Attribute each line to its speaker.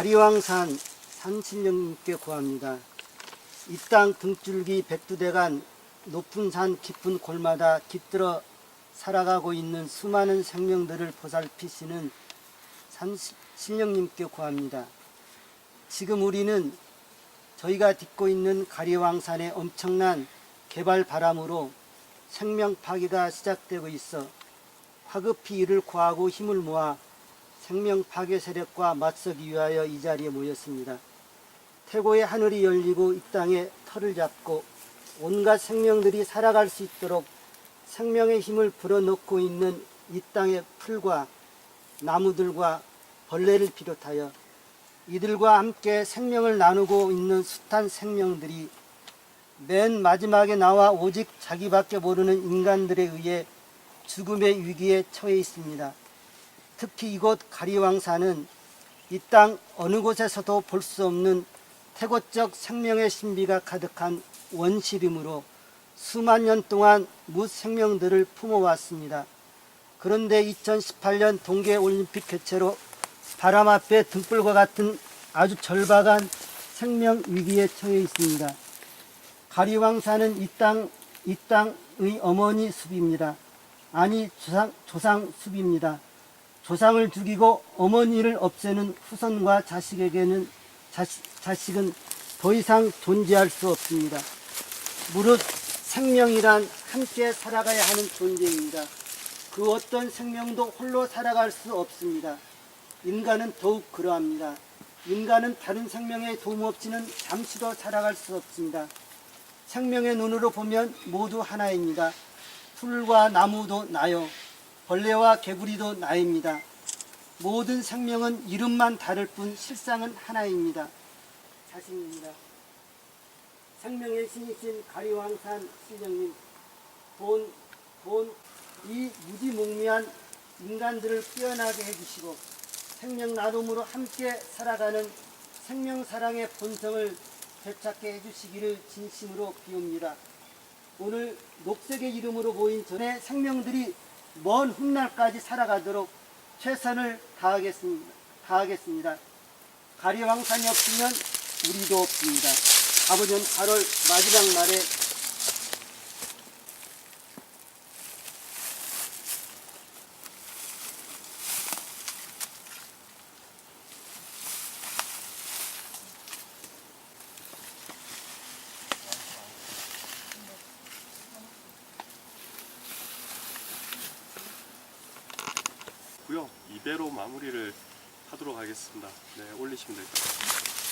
Speaker 1: 가리왕산 산신령님께 구합니다. 이 땅 등줄기 백두대간 높은 산 깊은 골마다 깃들어 살아가고 있는 수많은 생명들을 보살피시는 산신령님께 구합니다. 지금 우리는 저희가 딛고 있는 가리왕산의 엄청난 개발 바람으로 생명 파괴가 시작되고 있어 화급히 이를 구하고 힘을 모아 생명 파괴 세력과 맞서기 위하여 이 자리에 모였습니다. 태고의 하늘이 열리고 이 땅에 털을 잡고 온갖 생명들이 살아갈 수 있도록 생명의 힘을 불어넣고 있는 이 땅의 풀과 나무들과 벌레를 비롯하여 이들과 함께 생명을 나누고 있는 숱한 생명들이 맨 마지막에 나와 오직 자기밖에 모르는 인간들에 의해 죽음의 위기에 처해 있습니다. 특히 이곳 가리왕산은 이 땅 어느 곳에서도 볼 수 없는 태고적 생명의 신비가 가득한 원시림으로 수만 년 동안 무생명들을 품어왔습니다. 그런데 2018년 동계올림픽 개최로 바람 앞에 등불과 같은 아주 절박한 생명 위기에 처해 있습니다. 가리왕산은 이 땅, 이 땅의 어머니 숲입니다. 아니, 조상, 조상 숲입니다. 조상을 죽이고 어머니를 없애는 후손과 자식에게는 자식, 자식은 더 이상 존재할 수 없습니다. 무릇 생명이란 함께 살아가야 하는 존재입니다. 그 어떤 생명도 홀로 살아갈 수 없습니다. 인간은 더욱 그러합니다. 인간은 다른 생명의 도움 없이는 잠시도 살아갈 수 없습니다. 생명의 눈으로 보면 모두 하나입니다. 풀과 나무도 나요. 벌레와 개구리도 나입니다. 모든 생명은 이름만 다를 뿐 실상은 하나입니다. 자신입니다. 생명의 신이신 가리왕산 신령님, 본, 본, 이 무지몽미한 인간들을 깨어나게 해주시고 생명 나눔으로 함께 살아가는 생명 사랑의 본성을 되찾게 해주시기를 진심으로 비옵니다. 오늘 녹색의 이름으로 모인 전의 생명들이 먼 훗날까지 살아가도록 최선을 다하겠습니다. 다하겠습니다. 가리왕산이 없으면 우리도 없습니다. 아버지는 8월 마지막 날에
Speaker 2: 이배로 마무리를 하도록 하겠습니다. 네, 올리시면 될 것 같습니다.